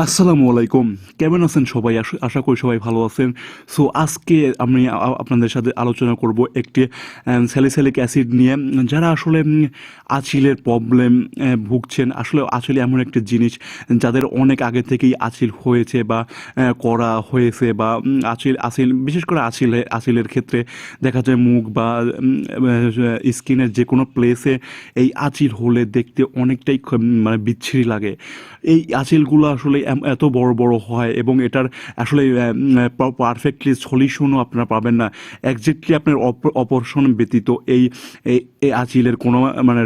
আসসালামু আলাইকুম। কেমন আছেন সবাই? আশ- করি সবাই ভালো আছেন। সো আজকে আমি আপনাদের সাথে আলোচনা করব একটি স্যালিসালিক অ্যাসিড নিয়ে। যারা আসলে আঁচিলের প্রবলেম ভুগছেন, আসলে আঁচিল এমন একটি জিনিস যাদের অনেক আগে থেকেই আঁচিল হয়েছে বা করা হয়েছে বা আঁচিল আঁচিল বিশেষ করে আঁচিলে আঁচিলের ক্ষেত্রে দেখা যায় মুখ বা স্কিনের যে কোনো প্লেসে এই আঁচিল হলে দেখতে অনেকটাই মানে বিচ্ছিরি লাগে। এই আঁচিলগুলো আসলে এত বড় বড় হয় এবং এটার আসলে পারফেক্টলি সলিউশনও আপনারা পাবেন না। একজ্যাক্টলি আপনার অপারেশন ব্যতীত এই আঁচিলের কোনো মানে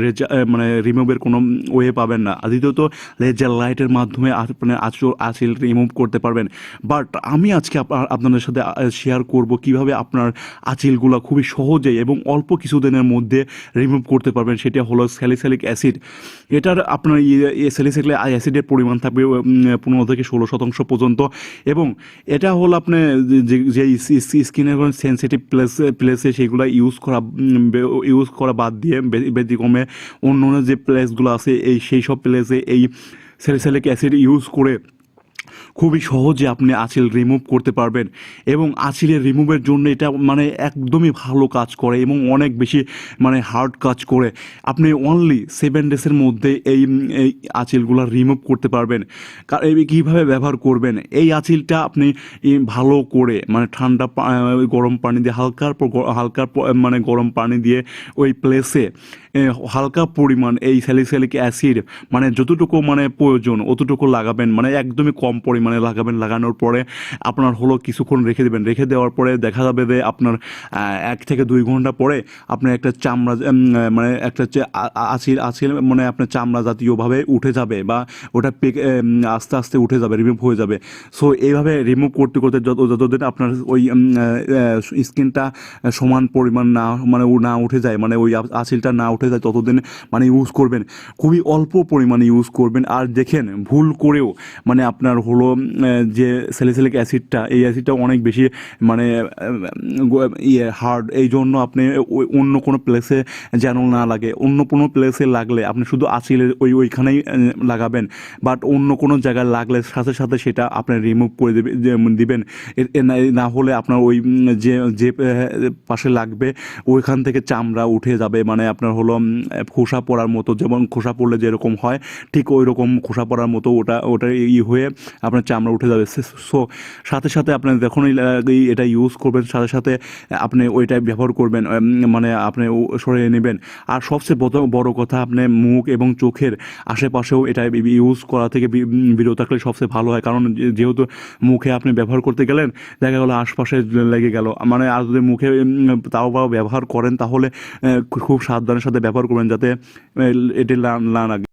মানে রিমুভের কোনো ওয়ে পাবেন না। দ্বিতীয়ত লেজার লাইটের মাধ্যমে আপনার আঁচল আঁচিল রিমুভ করতে পারবেন। বাট আমি আজকে আপনাদের সাথে শেয়ার করব কীভাবে আপনার আঁচিলগুলো খুবই সহজেই এবং অল্প কিছুদিনের মধ্যে রিমুভ করতে পারবেন। সেটা হলো স্যালিসালিক অ্যাসিড এটার আপনার স্যালিসালিক অ্যাসিডের পরিমাণ থাকবে পনেরো থেকে ষোলো শতাংশ পর্যন্ত। এবং এটা হলো আপনি যে- যে স্কিনের সেন্সিটিভ প্লেস প্লেসে সেগুলো ইউজ করা ইউজ করা বাদ দিয়ে ব্যতিক্রমে অন্য অন্য যে প্লেসগুলো আছে, এই, সেই সব প্লেসে এই স্যালিসালিক অ্যাসিড ইউজ করে খুবই সহজে আপনি আঁচিল রিমুভ করতে পারবেন এবং আঁচিলের রিমুভের জন্য এটা মানে একদমই ভালো কাজ করে এবং অনেক বেশি মানে হার্ড কাজ করে। আপনি অনলি সেভেন ডেসের মধ্যে এই এই আঁচিলগুলো রিমুভ করতে পারবেন। কীভাবে ব্যবহার করবেন? এই আঁচিলটা আপনি ভালো করে মানে ঠান্ডা গরম পানি দিয়ে হালকার হালকা মানে গরম পানি দিয়ে ওই প্লেসে হালকা পরিমাণ এই স্যালিসালিক অ্যাসিড মানে যতটুকু মানে প্রয়োজন অতটুকু লাগাবেন। মানে একদমই কম পরিমাণে লাগাবেন, লাগানোর পরে আপনার হলো কিছুক্ষণ রেখে দেবেন। রেখে দেওয়ার পরে দেখা যাবে যে আপনার এক থেকে দুই ঘণ্টা পরে আপনার একটা চামড়া মানে একটা হচ্ছে আ- আ- আঁচিল আঁচিল মানে আপনার চামড়া জাতীয়ভাবে উঠে যাবে বা ওটা পেক আস্তে আস্তে উঠে যাবে রিমুভ হয়ে যাবে। সো এইভাবে রিমুভ করতে করতে যত, যতদিন আপনার ওই স্কিনটা সমান পরিমাণ না মানে না উঠে যায় মানে ওই আঁচিলটা না উঠে যায়, ততদিন মানে ইউজ করবেন। খুবই অল্প পরিমাণে ইউজ করবেন। আর দেখেন, ভুল করেও মানে আপনার হলো যে স্যালিসিলিক অ্যাসিডটা এই অ্যাসিডটা অনেক বেশি মানে ইয়ে হার্ড এই জন্য আপনি অন্য কোনো প্লেসে যেন না লাগে। অন্য কোনো প্লেসে লাগলে আপনি শুধু আঁচিলের ওই, ওইখানেই লাগাবেন। বাট অন্য কোনো জায়গায় লাগলে সাথে সাথে সেটা আপনি রিমুভ করে দেবে দিবেন। না হলে আপনার ওই, যে যে পাশে লাগবে, ওইখান থেকে চামড়া উঠে যাবে। মানে আপনার হলো খোসা পড়ার মতো, যেমন খোসা পড়লে যেরকম হয়, ঠিক ওই রকম খোসা পড়ার মতো ওটা ওটা ই হয়ে আপনার চামড়া উঠে যাবে। সো সাথে সাথে আপনি যখনই এটা ইউজ করবেন, সাথে সাথে আপনি ওইটা ব্যবহার করবেন মানে আপনি সরিয়ে নেবেন। আর সবচেয়ে বড়- কথা, আপনি মুখ এবং চোখের আশেপাশেও এটা ইউজ করা থেকে বিরত থাকলে সবচেয়ে ভালো হয়। কারণ যেহেতু মুখে আপনি ব্যবহার করতে গেলেন, দেখা গেলো আশপাশে লেগে গেল। মানে আর যদি মুখে তাও বা ব্যবহার করেন, তাহলে খুব সাবধানের সাথে ব্যবহার করবেন যাতে এটি না লাগে।